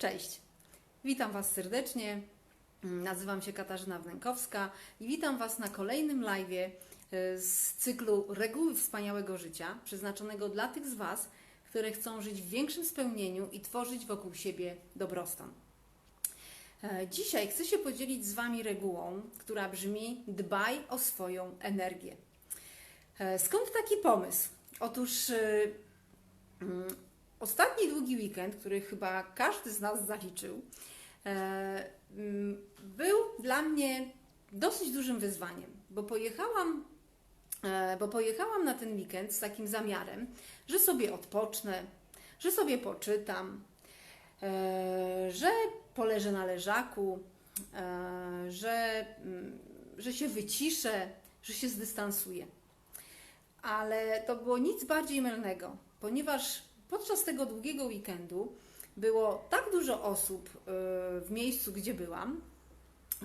Cześć, witam Was serdecznie. Nazywam się Katarzyna Wnękowska i witam Was na kolejnym live z cyklu Reguły Wspaniałego Życia, przeznaczonego dla tych z Was, które chcą żyć w większym spełnieniu i tworzyć wokół siebie dobrostan. E, Dzisiaj chcę się podzielić z Wami regułą, która brzmi: dbaj o swoją energię. E, Skąd taki pomysł? Otóż e, mm, ostatni długi weekend, który chyba każdy z nas zaliczył, e, mm, był dla mnie dosyć dużym wyzwaniem, bo pojechałam, e, bo pojechałam na ten weekend z takim zamiarem, że sobie odpocznę, że sobie poczytam, e, że poleżę na leżaku, że, mm, że się wyciszę, że się zdystansuję. Ale to było nic bardziej mylnego, ponieważ podczas tego długiego weekendu było tak dużo osób e, w miejscu, gdzie byłam,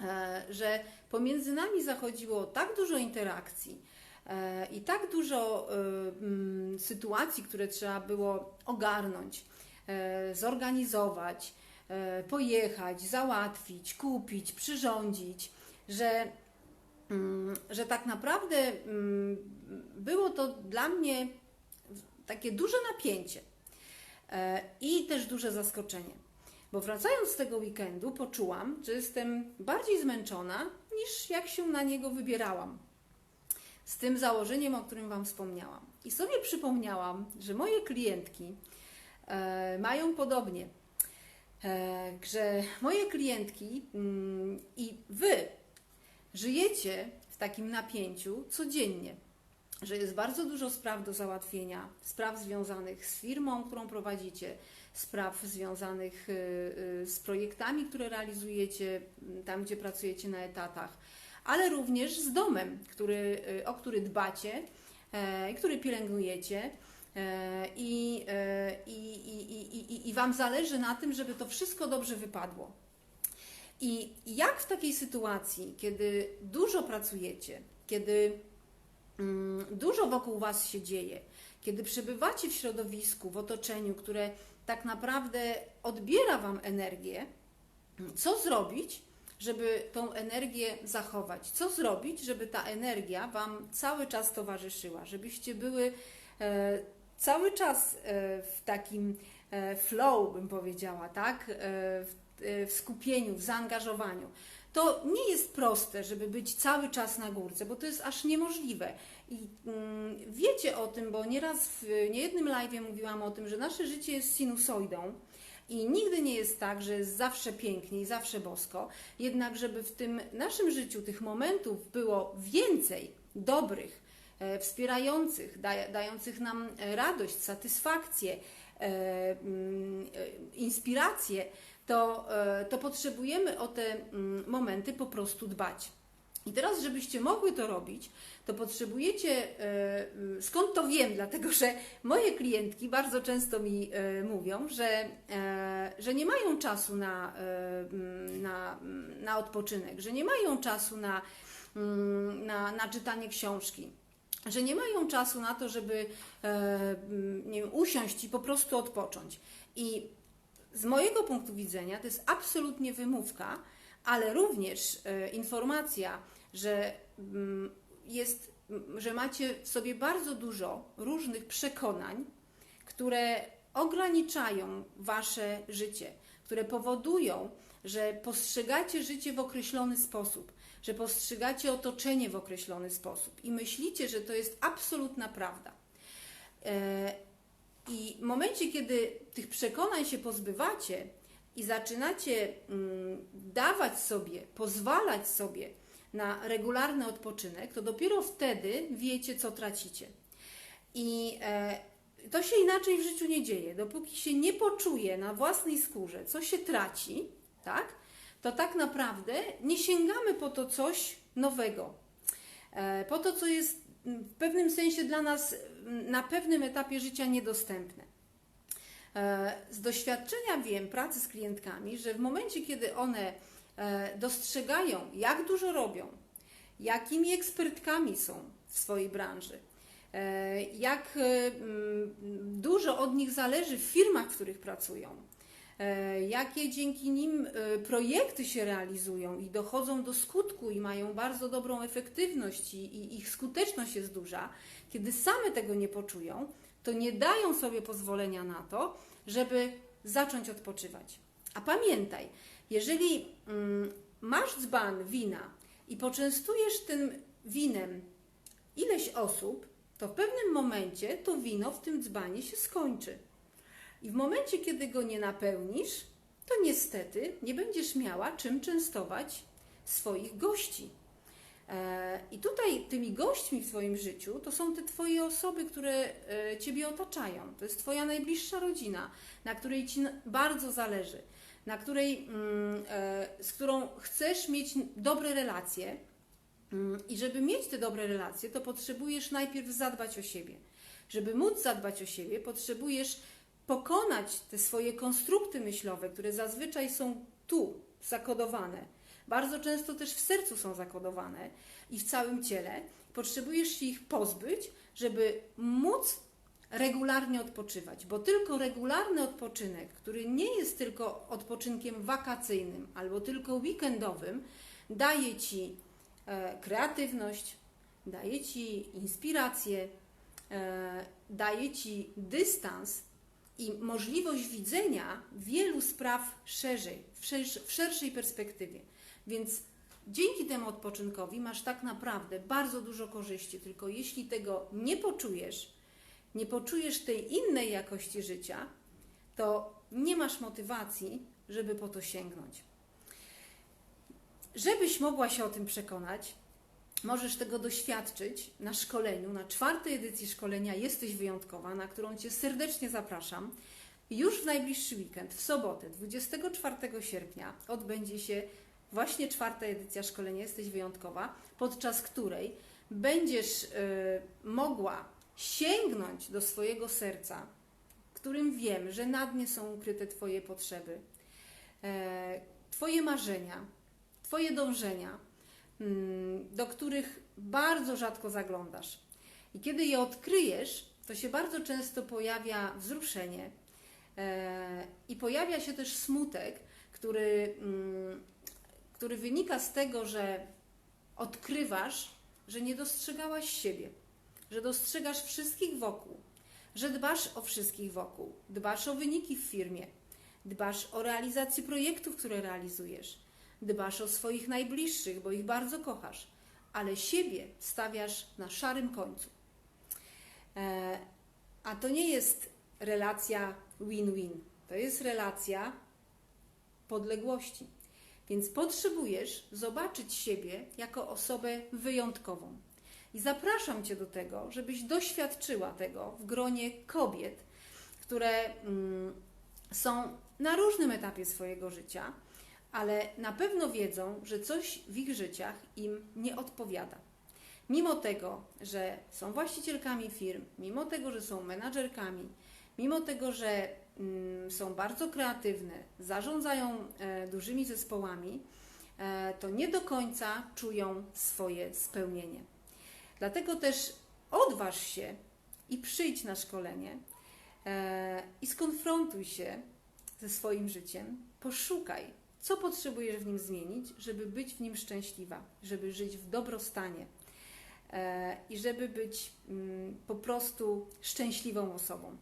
e, że pomiędzy nami zachodziło tak dużo interakcji e, i tak dużo mm, sytuacji, które trzeba było ogarnąć, zorganizować, pojechać, załatwić, kupić, przyrządzić, że, mm, że tak naprawdę mm, było to dla mnie takie duże napięcie i też duże zaskoczenie. Bo wracając z tego weekendu, poczułam, że jestem bardziej zmęczona niż jak się na niego wybierałam. Z tym założeniem, o którym Wam wspomniałam. I sobie przypomniałam, że moje klientki e, mają podobnie. E, że moje klientki mm, i Wy żyjecie w takim napięciu codziennie że jest bardzo dużo spraw do załatwienia, spraw związanych z firmą, którą prowadzicie, spraw związanych y, y, z projektami, które realizujecie m, tam, gdzie pracujecie na etatach, ale również z domem, który, y, o który dbacie e, który pielęgnujecie. e, I, e, i, i, i, i, I Wam zależy na tym, żeby to wszystko dobrze wypadło. I jak w takiej sytuacji, kiedy dużo pracujecie, kiedy mm, dużo wokół Was się dzieje, kiedy przebywacie w środowisku, w otoczeniu, które tak naprawdę odbiera Wam energię, co zrobić, żeby tą energię zachować? Co zrobić, żeby ta energia Wam cały czas towarzyszyła, żebyście były e, cały czas e, w takim e, flow, bym powiedziała, tak? W skupieniu, w zaangażowaniu. To nie jest proste, żeby być cały czas na górce, bo to jest aż niemożliwe. I mm, wiecie o tym, bo nieraz w niejednym live mówiłam o tym, że nasze życie jest sinusoidą i nigdy nie jest tak, że jest zawsze pięknie i zawsze bosko. Jednak, żeby w tym naszym życiu tych momentów było więcej dobrych, wspierających, daj, dających nam e, radość, satysfakcję, e, mm, e, inspirację, to, e, to potrzebujemy o te mm, momenty po prostu dbać. I teraz, żebyście mogły to robić, to potrzebujecie, e, mm, skąd to wiem, dlatego że moje klientki bardzo często mi e, mówią, że, e, że nie mają czasu na, e, na, na odpoczynek, że nie mają czasu na, na, na czytanie książki że nie mają czasu na to, żeby e, mm, nie wiem, usiąść i po prostu odpocząć. I z mojego punktu widzenia to jest absolutnie wymówka, ale również e, informacja, że mm, jest, m, że macie w sobie bardzo dużo różnych przekonań, które ograniczają wasze życie, które powodują, że postrzegacie życie w określony sposób, że postrzegacie otoczenie w określony sposób i myślicie, że to jest absolutna prawda. E, I w momencie, kiedy tych przekonań się pozbywacie i zaczynacie mm, dawać sobie, pozwalać sobie na regularny odpoczynek, to dopiero wtedy wiecie, co tracicie. I e, to się inaczej w życiu nie dzieje. Dopóki się nie poczuje na własnej skórze, co się traci, tak, to tak naprawdę nie sięgamy po to coś nowego. E, po to, co jest mm, w pewnym sensie dla nas mm, na pewnym etapie życia niedostępne. E, Z doświadczenia wiem, pracy z klientkami, że w momencie, kiedy one e, dostrzegają, jak dużo robią, jakimi ekspertkami są w swojej branży, jak mm, dużo od nich zależy w firmach, w których pracują, jakie dzięki nim e, projekty się realizują i dochodzą do skutku i mają bardzo dobrą efektywność i, i ich skuteczność jest duża, kiedy same tego nie poczują, to nie dają sobie pozwolenia na to, żeby zacząć odpoczywać. A pamiętaj, jeżeli mm, masz dzban wina i poczęstujesz tym winem ileś osób, to w pewnym momencie to wino w tym dzbanie się skończy. I w momencie, kiedy go nie napełnisz, to niestety nie będziesz miała czym częstować swoich gości. E, I tutaj tymi gośćmi w Twoim życiu to są te Twoje osoby, które e, Ciebie otaczają. To jest Twoja najbliższa rodzina, na której Ci bardzo zależy, na której, mm, e, z którą chcesz mieć dobre relacje. Mm, I żeby mieć te dobre relacje, to potrzebujesz najpierw zadbać o siebie. Żeby móc zadbać o siebie, potrzebujesz pokonać te swoje konstrukty myślowe, które zazwyczaj są tu zakodowane. Bardzo często też w sercu są zakodowane i w całym ciele. Potrzebujesz się ich pozbyć, żeby móc regularnie odpoczywać, bo tylko regularny odpoczynek, który nie jest tylko odpoczynkiem wakacyjnym albo tylko weekendowym, daje ci e, kreatywność, daje ci inspirację, e, daje ci dystans i możliwość widzenia wielu spraw szerzej, w, szersz, w szerszej perspektywie. Więc dzięki temu odpoczynkowi masz tak naprawdę bardzo dużo korzyści, tylko jeśli tego nie poczujesz, nie poczujesz tej innej jakości życia, to nie masz motywacji, żeby po to sięgnąć. Żebyś mogła się o tym przekonać, możesz tego doświadczyć na szkoleniu, na czwartej edycji szkolenia Jesteś Wyjątkowa, na którą Cię serdecznie zapraszam. Już w najbliższy weekend, w sobotę, 24 sierpnia, odbędzie się właśnie czwarta edycja szkolenia Jesteś Wyjątkowa, podczas której będziesz y, mogła sięgnąć do swojego serca, którym wiem, że na dnie są ukryte Twoje potrzeby, e, Twoje marzenia, Twoje dążenia, mm, do których bardzo rzadko zaglądasz. I kiedy je odkryjesz, to się bardzo często pojawia wzruszenie e, i pojawia się też smutek, który, mm, który wynika z tego, że odkrywasz, że nie dostrzegałaś siebie, że dostrzegasz wszystkich wokół, że dbasz o wszystkich wokół, dbasz o wyniki w firmie, dbasz o realizację projektów, które realizujesz, dbasz o swoich najbliższych, bo ich bardzo kochasz, ale siebie stawiasz na szarym końcu. E, a to nie jest relacja win-win, to jest relacja podległości. Więc potrzebujesz zobaczyć siebie jako osobę wyjątkową. I zapraszam Cię do tego, żebyś doświadczyła tego w gronie kobiet, które mm, są na różnym etapie swojego życia, ale na pewno wiedzą, że coś w ich życiach im nie odpowiada. Mimo tego, że są właścicielkami firm, mimo tego, że są menadżerkami, mimo tego, że mm, są bardzo kreatywne, zarządzają e, dużymi zespołami, e, to nie do końca czują swoje spełnienie. Dlatego też odważ się i przyjdź na szkolenie e, i skonfrontuj się ze swoim życiem, poszukaj, co potrzebujesz w nim zmienić, żeby być w nim szczęśliwa, żeby żyć w dobrostanie e, i żeby być mm, po prostu szczęśliwą osobą.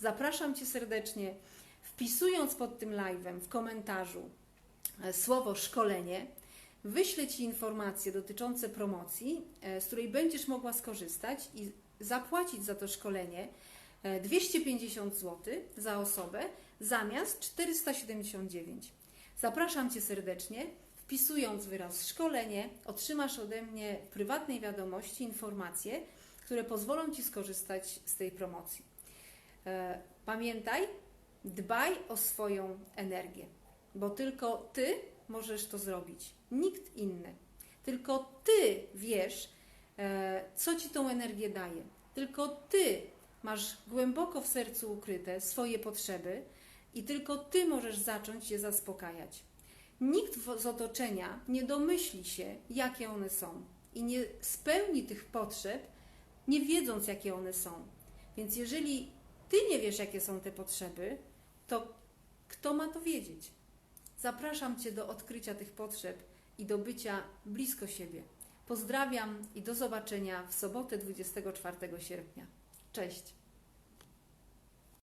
Zapraszam Cię serdecznie, wpisując pod tym live'em w komentarzu e, słowo szkolenie, wyślę Ci informacje dotyczące promocji, e, z której będziesz mogła skorzystać i zapłacić za to szkolenie 250 zł za osobę zamiast 479. Zapraszam Cię serdecznie. Wpisując wyraz szkolenie, otrzymasz ode mnie w prywatnej wiadomości informacje, które pozwolą Ci skorzystać z tej promocji. E, pamiętaj, dbaj o swoją energię, bo tylko Ty możesz to zrobić, nikt inny. Tylko Ty wiesz, e, co Ci tą energię daje. Tylko Ty masz głęboko w sercu ukryte swoje potrzeby i tylko Ty możesz zacząć je zaspokajać. Nikt z otoczenia nie domyśli się, jakie one są i nie spełni tych potrzeb, nie wiedząc, jakie one są. Więc jeżeli Ty nie wiesz, jakie są te potrzeby, to Kto ma to wiedzieć? Zapraszam Cię do odkrycia tych potrzeb i do bycia blisko siebie. Pozdrawiam i do zobaczenia w sobotę 24 sierpnia. Cześć!